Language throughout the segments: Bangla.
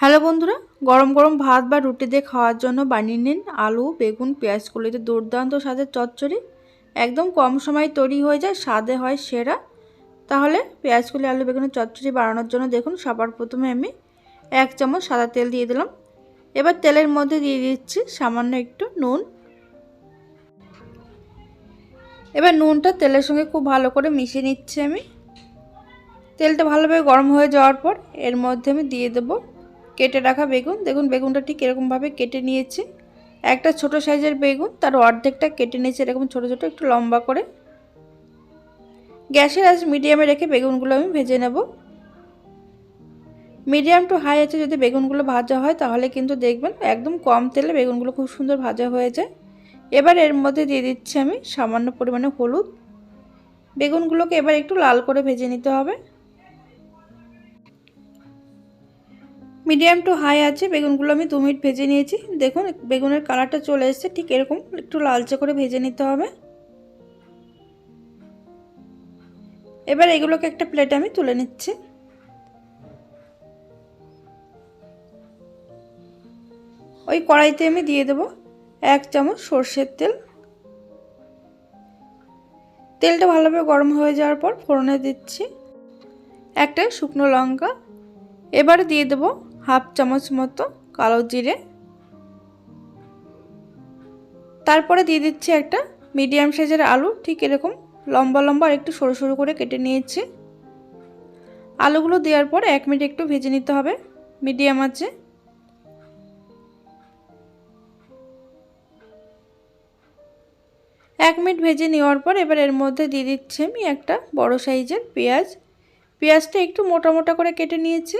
হ্যালো বন্ধুরা, গরম গরম ভাত বা রুটি দিয়ে খাওয়ার জন্য বানিয়ে নিন আলু, বেগুন, পেঁয়াজ কলিতে দুর্দান্ত স্বাদের চচ্চড়ি। একদম কম সময় তৈরি হয়ে যায়, স্বাদে হয় সেরা। তাহলে পেঁয়াজ কলি, আলু বেগুনের চচ্চড়ি বানানোর জন্য দেখুন সবার প্রথমে আমি এক চামচ সাদা তেল দিয়ে দিলাম। এবার তেলের মধ্যে দিয়ে দিচ্ছি সামান্য একটু নুন। এবার নুনটা তেলের সঙ্গে খুব ভালো করে মিশিয়ে নিচ্ছি আমি। তেলটা ভালোভাবে গরম হয়ে যাওয়ার পর এর মধ্যে আমি দিয়ে দেবো কেটে রাখা বেগুন। দেখুন, বেগুনটা ঠিক এরকমভাবে কেটে নিয়েছি। একটা ছোট সাইজের বেগুন, তার অর্ধেকটা কেটে নিয়েছি এরকম ছোট ছোট, একটু লম্বা করে। গ্যাসের আজ মিডিয়ামে রেখে বেগুনগুলো আমি ভেজে নেব। মিডিয়াম টু হাই আছে যদি বেগুনগুলো ভাজা হয়, তাহলে কিন্তু দেখবেন একদম কম তেলে বেগুনগুলো খুব সুন্দর ভাজা হয়ে যায়। এবার এর মধ্যে দিয়ে দিচ্ছি আমি সামান্য পরিমাণে হলুদ। বেগুনগুলোকে এবার একটু লাল করে ভেজে নিতে হবে। মিডিয়াম টু হাই আছে, বেগুনগুলো আমি দু মিনিট ভেজে নিয়েছি। দেখুন, বেগুনের কালারটা চলে এসছে, ঠিক এরকম একটু লালচে করে ভেজে নিতে হবে। এবার এগুলোকে একটা প্লেটে আমি তুলে নিচ্ছি। ওই কড়াইতে আমি দিয়ে দেবো এক চামচ সর্ষের তেল। তেলটা ভালোভাবে গরম হয়ে যাওয়ার পর ফোড়নে দিচ্ছি। একটা শুকনো লঙ্কা। এবারে দিয়ে দেবো হাফ চামচ মতো কালো জিরে। তারপরে দিয়ে দিচ্ছি একটা মিডিয়াম সাইজের আলু, ঠিক এরকম লম্বা লম্বা একটু সরু সরু করে কেটে নিয়েছি। আলুগুলো দেওয়ার পর এক মিনিট একটু ভেজে নিতে হবে মিডিয়াম আছে এক মিনিট ভেজে নেওয়ার পর এবার এর মধ্যে দিয়ে দিচ্ছি আমি একটা বড় সাইজের পেঁয়াজ। পেঁয়াজটা একটু মোটা মোটা করে কেটে নিয়েছি।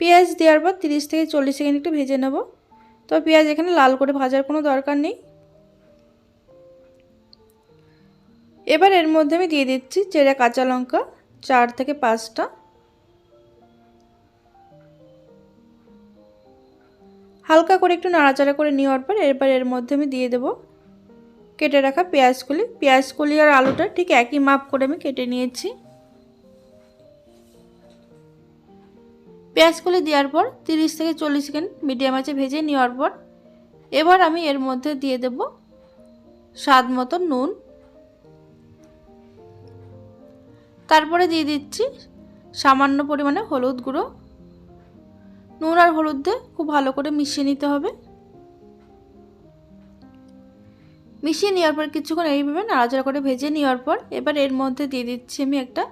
পেঁয়াজ দেওয়ার পর তিরিশ থেকে চল্লিশ সেকেন্ড একটু ভেজে নেব। তো পেঁয়াজ এখানে লাল করে ভাজার কোনো দরকার নেই। এবার এর মধ্যে আমি দিয়ে দিচ্ছি চেরা কাঁচা লঙ্কা, চার থেকে পাঁচটা। হালকা করে একটু নাড়াচাড়া করে নেওয়ার পর এরপর এর মধ্যে আমি দিয়ে দেব কেটে রাখা পেঁয়াজকলি। পেঁয়াজকলি আর আলুটা ঠিক একই মাপ করে আমি কেটে নিয়েছি। পেঁয়াজগুলি দেওয়ার পর তিরিশ থেকে চল্লিশ সেকেন্ড মিডিয়াম আছে ভেজে নেওয়ার পর এবার আমি এর মধ্যে দিয়ে দেব স্বাদ মতো নুন। তারপরে দিয়ে দিচ্ছি সামান্য পরিমাণে হলুদ গুঁড়ো। নুন আর হলুদ দিয়ে খুব ভালো করে মিশিয়ে নিতে হবে। মিশিয়ে নেওয়ার পর কিছুক্ষণ এইভাবে নাড়াচাড়া করে ভেজে নেওয়ার পর এবার এর মধ্যে দিয়ে দিচ্ছি আমি একটা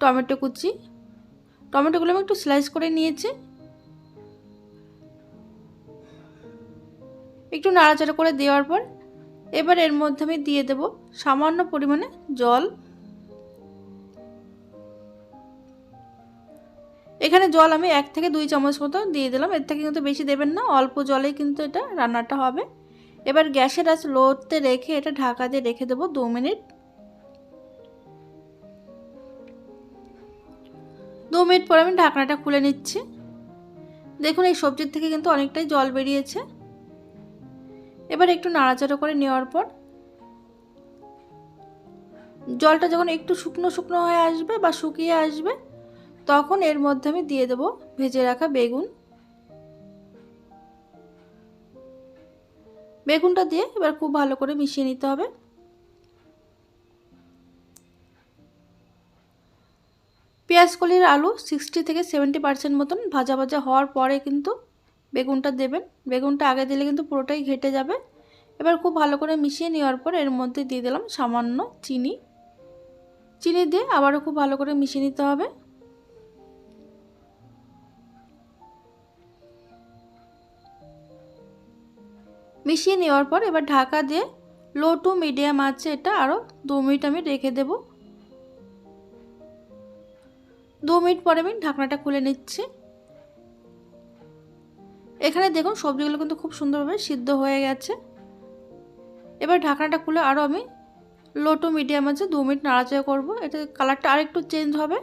টমেটো কুচি। টমেটোগুলো আমি একটু স্লাইস করে নিয়েছি। একটু নাড়াচাড়া করে দেওয়ার পর এবার এর মধ্যে আমি দিয়ে দেব সামান্য পরিমাণে জল। এখানে জল আমি এক থেকে দুই চামচ মতো দিয়ে দিলাম, এর থেকে কিন্তু বেশি দেবেন না, অল্প জলে কিন্তু এটা রান্নাটা হবে। এবার গ্যাসের আঁচ লোতে রেখে এটা ঢাকা দিয়ে রেখে দেবো দু মিনিট। দু মিনিট পর আমি ঢাকনাটা খুলে নিচ্ছি। দেখুন, এই সবজির থেকে কিন্তু অনেকটাই জল বেরিয়েছে। এবার একটু নাড়াচাড়া করে নেওয়ার পর জলটা যখন একটু শুকনো শুকনো হয়ে আসবে বা শুকিয়ে আসবে, তখন এর মধ্যে আমি দিয়ে দেব ভেজে রাখা বেগুন। বেগুনটা দিয়ে এবার খুব ভালো করে মিশিয়ে নিতে হবে। পেঁয়াজকলির আলু সিক্সটি থেকে সেভেন্টি পার্সেন্ট মতন ভাজা ভাজা হওয়ার পরে কিন্তু বেগুনটা দেবেন। বেগুনটা আগে দিলে কিন্তু পুরোটাই ঘেটে যাবে। এবার খুব ভালো করে মিশিয়ে নেওয়ার পর এর মধ্যে দিয়ে দিলাম সামান্য চিনি। চিনি দিয়ে আবারও খুব ভালো করে মিশিয়ে নিতে হবে। মিশিয়ে নেওয়ার পর এবার ঢাকা দিয়ে লো টু মিডিয়াম আছে এটা আরও দু মিনিট আমি রেখে দেবো। দু মিনিট পরে আমি ঢাকনাটা খুলে নিচ্ছি। এখানে দেখুন সবজিগুলো কিন্তু খুব সুন্দরভাবে সিদ্ধ হয়ে গেছে। এবার ঢাকনাটা খুলে আরও আমি লো টু মিডিয়াম আছে দু মিনিট নাড়াচাড়া করব। এটা কালারটা আর একটু চেঞ্জ হবে।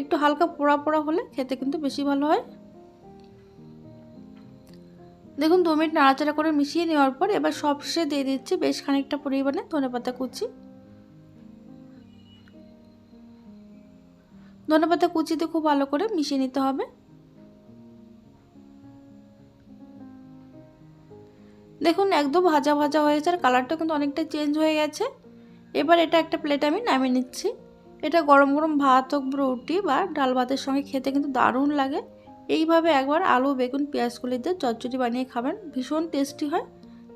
একটু হালকা পোড়া পোড়া হলে খেতে কিন্তু বেশি ভালো হয়। দেখুন দু মিনিট নাড়াচাড়া করে মিশিয়ে নেওয়ার পর এবার সবশেষে দিয়ে দিচ্ছি বেশ খানিকটা পরিমাণে ধনে পাতা কুচি। ধনেপাতা কুচিতে খুব ভালো করে মিশিয়ে নিতে হবে। দেখুন, একদম ভাজা ভাজা হয়েছে আর কালারটা কিন্তু অনেকটা চেঞ্জ হয়ে গেছে। এবার এটা একটা প্লেটে আমি নামিয়ে নিচ্ছি। এটা গরম গরম ভাত হোক, রুটি বা ডাল ভাতের সঙ্গে খেতে কিন্তু দারুণ লাগে। এইভাবে একবার আলু, বেগুন পেঁয়াজগুলি দিয়ে চচ্চড়ি বানিয়ে খাবেন, ভীষণ টেস্টি হয়।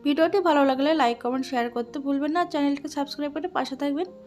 ভিডিওটি ভালো লাগলে লাইক, কমেন্ট, শেয়ার করতে ভুলবেন না। চ্যানেলকে সাবস্ক্রাইব করে পাশে থাকবেন।